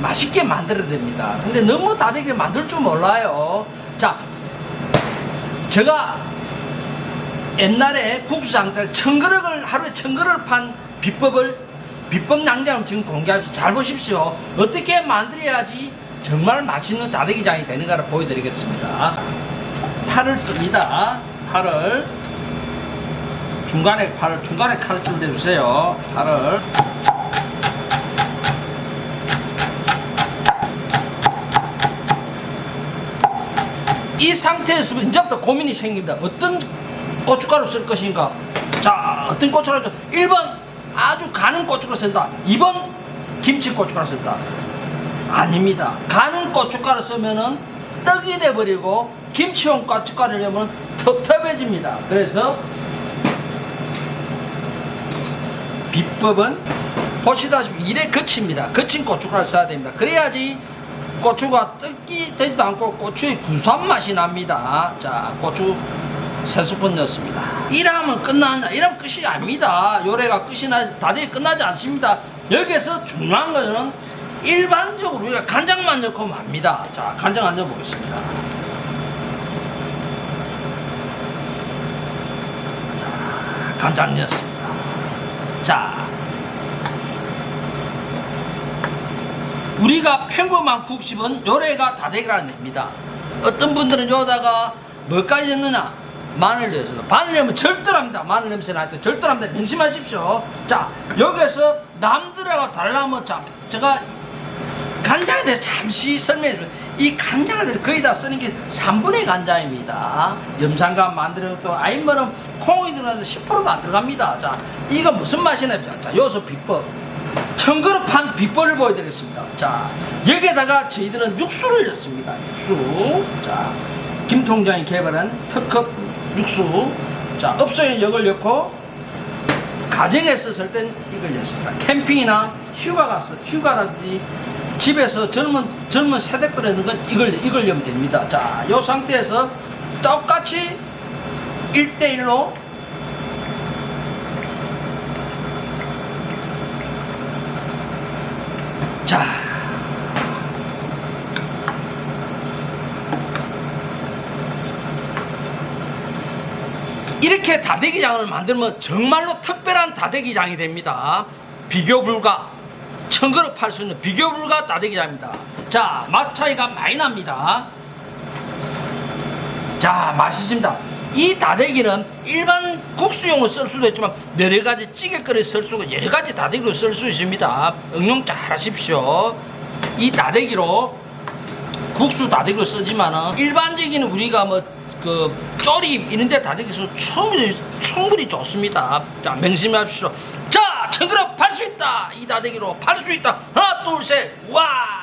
맛있게 만들어야 됩니다. 근데 너무 다대기를 만들 줄 몰라요. 자, 제가 옛날에 국수 장사를 천 그릇을 하루에 천 그릇을 판 비법을 비법 양장을 지금 공개하지 잘 보십시오. 어떻게 만들어야지 정말 맛있는 다대기장이 되는가를 보여드리겠습니다. 팔을 씁니다. 팔을 중간에 팔을 중간에 칼을 좀 대주세요. 팔을 이 상태에서 이제부터 고민이 생깁니다. 어떤 고춧가루 쓸 것인가? 자, 어떤 고춧가루? 1번 아주 가는 고춧가루 쓴다. 2번 김치 고춧가루 쓴다. 아닙니다. 가는 고춧가루 쓰면은 떡이 돼버리고 김치용 고춧가루를 넣으면 텁텁해집니다. 그래서 비법은 보시다시피 이래 거칩니다. 거친 고춧가루 써야 됩니다. 그래야지 고추가 뜯기 되지도 않고 고추의 구수한 맛이 납니다. 자, 고추 세 스푼 넣습니다. 이러면 끝나냐? 이러면 끝이 아닙니다. 요래가 끝이 나, 다들 끝나지 않습니다. 여기에서 중요한 것은 일반적으로 우리가 간장만 넣고 맙니다. 자, 간장 안 넣어보겠습니다. 자, 간장 넣었습니다. 자, 우리가 평범한 국집은 요래가 다대기라는 겁니다. 어떤 분들은 요다가 뭐까지 넣느냐? 마늘 넣어서 마늘 넣으면 절도랍니다. 마늘 냄새 날때 절도랍니다. 명심하십시오. 자 여기서 남들하고 달라면 자 제가 간장에 대해서 잠시 설명해 드릴게요. 이 간장을 거의 다 쓰는 게 3분의 간장입니다. 염산간 만들어도 아니면은 콩이 들어가서 10%도 안 들어갑니다. 자, 이거 무슨 맛이냐? 자, 자, 여기서 비법. 판 비법을 보여드리겠습니다. 자, 여기에다가 저희들은 육수를 넣습니다. 육수. 자, 김 통장이 개발한 특급 육수. 자, 업소에는 이걸 넣고 가정에서 쓸땐 이걸 넣습니다. 캠핑이나 휴가 가서 휴가라든지 집에서 젊은 젊은 세대들에 있는 건 이걸 이걸 넣으면 됩니다. 자, 이 상태에서 똑같이 1대1로 자. 이렇게 다대기장을 만들면 정말로 특별한 다대기장이 됩니다. 비교 불가. 천그릇 팔 수 있는 비교 불가 다대기장입니다. 자, 맛 차이가 많이 납니다. 자, 맛있습니다. 이 다대기는 일반 국수용으로 쓸 수도 있지만 여러 가지 찌개거리 쓸 수가 여러 가지 다대기로 쓸 수 있습니다. 응용 잘 하십시오. 이 다대기로 국수 다대기로 쓰지만은 일반적인 우리가 뭐그 조림 이런 데 다대기 써 충분히 충분히 좋습니다. 자 명심하십시오. 자, 천그릇 팔수 있다. 이 다대기로 팔 수 있다. 하나, 둘, 셋, 와.